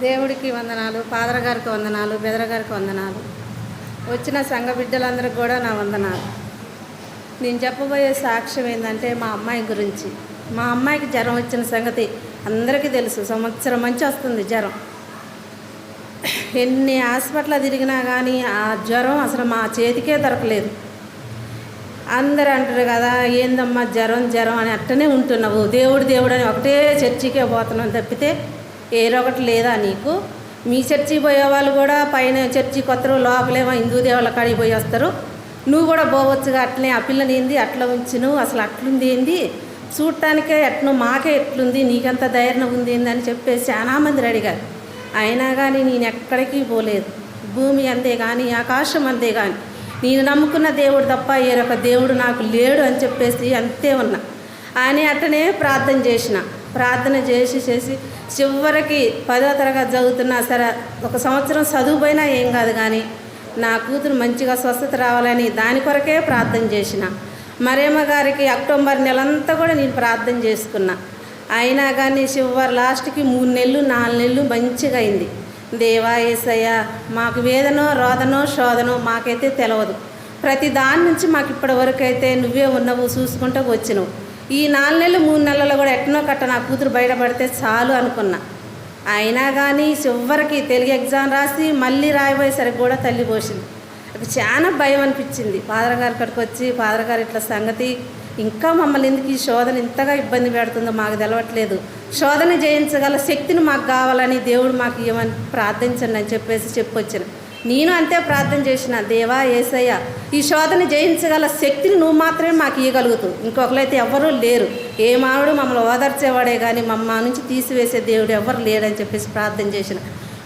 దేవుడికి వందనాలు ఫాదర్ గారికి వందనాలు బెదర్ గారికి వందనాలు. వచ్చిన సంఘ బిడ్డలందరికీ కూడా నా వందనాలు. నేను చెప్పబోయే సాక్ష్యం ఏంటంటే మా అమ్మాయి గురించి. మా అమ్మాయికి జ్వరం వచ్చిన సంగతి అందరికీ తెలుసు. సంవత్సరం మంచి వస్తుంది జ్వరం. ఎన్ని హాస్పిటల్ తిరిగినా కానీ ఆ జ్వరం అసలు మా చేతికే దొరకలేదు. అందరూ అంటారు కదా ఏందమ్మా జ్వరం జ్వరం అని అట్టనే ఉంటున్నావు. దేవుడు దేవుడు అని ఒకటే చర్చికే పోతున్నాం తప్పితే ఏరొకటి లేదా నీకు? మీ చర్చి పోయే వాళ్ళు కూడా పైన చర్చి కొత్తరు లోపలేమో హిందూ దేవుళ్ళ కాడికి పోయి వస్తారు. నువ్వు కూడా పోవచ్చుగా అట్లనే ఆ పిల్లని ఏంది అట్లా ఉంచి నువ్వు అసలు అట్లుంది ఏంది? చూడటానికే ఎట్ను మాకే ఎట్లుంది నీకంత ధైర్యం ఉంది ఏంది అని చెప్పేసి చాలా మంది అడిగారు. అయినా కానీ నేను ఎక్కడికి పోలేదు. భూమి అంతే కానీ ఆకాశం అంతే కానీ నేను నమ్ముకున్న దేవుడు తప్ప ఏరొక దేవుడు నాకు లేడు అని చెప్పేసి అంతే ఉన్నా. అని అట్టనే ప్రార్థన చేసిన. ప్రార్థన చేసి చేసి చివరికి పదో తరగతి చదువుతున్నా సరే ఒక సంవత్సరం చదువుపోయినా ఏం కాదు కానీ నా కూతురు మంచిగా స్వస్థత రావాలని దాని కొరకే ప్రార్థన చేసిన. మరేమ గారికి అక్టోబర్ నెలంతా కూడా నేను ప్రార్థన చేసుకున్నా. అయినా కానీ చివరి లాస్ట్కి మూడు నెలలు నాలుగు నెలలు మంచిగా అయింది. దేవా ఏసయ్య మాకు వేదనో రోదనో శోధనో మాకైతే తెలియదు ప్రతి దాని నుంచి మాకు ఇప్పటి వరకు అయితే నువ్వే ఉన్నవు చూసుకుంటూ వచ్చినావు. ఈ నాలుగు నెలలు మూడు నెలల్లో కూడా ఎట్టనో కట్ట నా కూతురు బయటపడితే చాలు అనుకున్నా. అయినా కానీ చివరికి తెలుగు ఎగ్జామ్ రాసి మళ్ళీ రాయబోయేసరికి కూడా తల్లి పోసింది. అది చాలా భయం అనిపించింది. ఫాదర్ గారి వచ్చి ఫాదర్ గారు ఇట్లా సంగతి ఇంకా మమ్మల్ని ఎందుకు ఈ శోధన ఇంతగా ఇబ్బంది పెడుతుందో మాకు తెలవట్లేదు. శోధన జయించగల శక్తిని మాకు కావాలని దేవుడు మాకు ఇవ్వమని ప్రార్థించండి అని చెప్పేసి చెప్పొచ్చాను నేను అంతే ప్రార్థన చేసిన దేవా ఏసయ్య ఈ శోధన జయించగల శక్తిని నువ్వు మాత్రమే మాకు ఇవ్వగలుగుతావు ఇంకొకరైతే ఎవ్వరూ లేరు. ఏ మానవుడు మమ్మల్ని ఓదార్చేవాడే కానీ మమ్మ నుంచి తీసివేసే దేవుడు ఎవ్వరు లేడని చెప్పేసి ప్రార్థన చేసిన.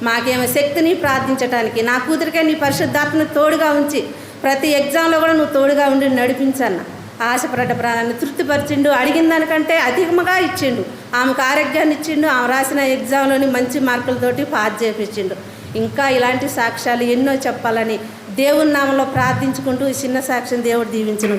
మాకేమో శక్తిని ప్రార్థించడానికి నా కూతురికే నీ పరిశుద్ధాత్మని తోడుగా ఉంచి ప్రతి ఎగ్జామ్లో కూడా నువ్వు తోడుగా ఉండి నడిపించన్న. ఆశపడ్డ ప్రాణాన్ని తృప్తిపరిచిండు. అడిగిన దానికంటే అధికముగా ఇచ్చిండు. ఆమెకు ఆరోగ్యాన్ని ఇచ్చిండు. ఆమె రాసిన ఎగ్జామ్లోని మంచి మార్కులతోటి పాస్ చేపించిండు. ఇంకా ఇలాంటి సాక్ష్యాలు ఎన్నో చెప్పాలని దేవుని నామంలో ప్రార్థించుకుంటూ ఈ చిన్న సాక్ష్యం దేవుడు దీవించును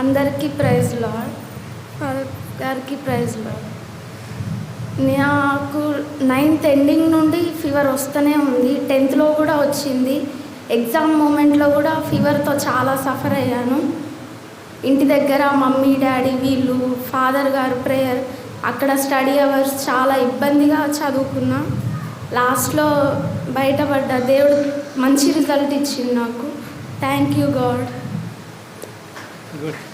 అందరికీ ప్రైజ్ లాడ్. గారికి ప్రైజ్ లాడ్. నాకు నైన్త్ ఎండింగ్ నుండి ఫీవర్ వస్తూనే ఉంది. టెన్త్లో కూడా వచ్చింది. ఎగ్జామ్ మూమెంట్లో కూడా ఫీవర్తో చాలా సఫర్ అయ్యాను. ఇంటి దగ్గర మమ్మీ డాడీ వీళ్ళు ఫాదర్ గారు ప్రేయర్ అక్కడ స్టడీ అవర్స్ చాలా ఇబ్బందిగా చదువుకున్నా. లాస్ట్లో బయటపడ్డ దేవుడు మంచి రిజల్ట్ ఇచ్చింది నాకు. Thank you God good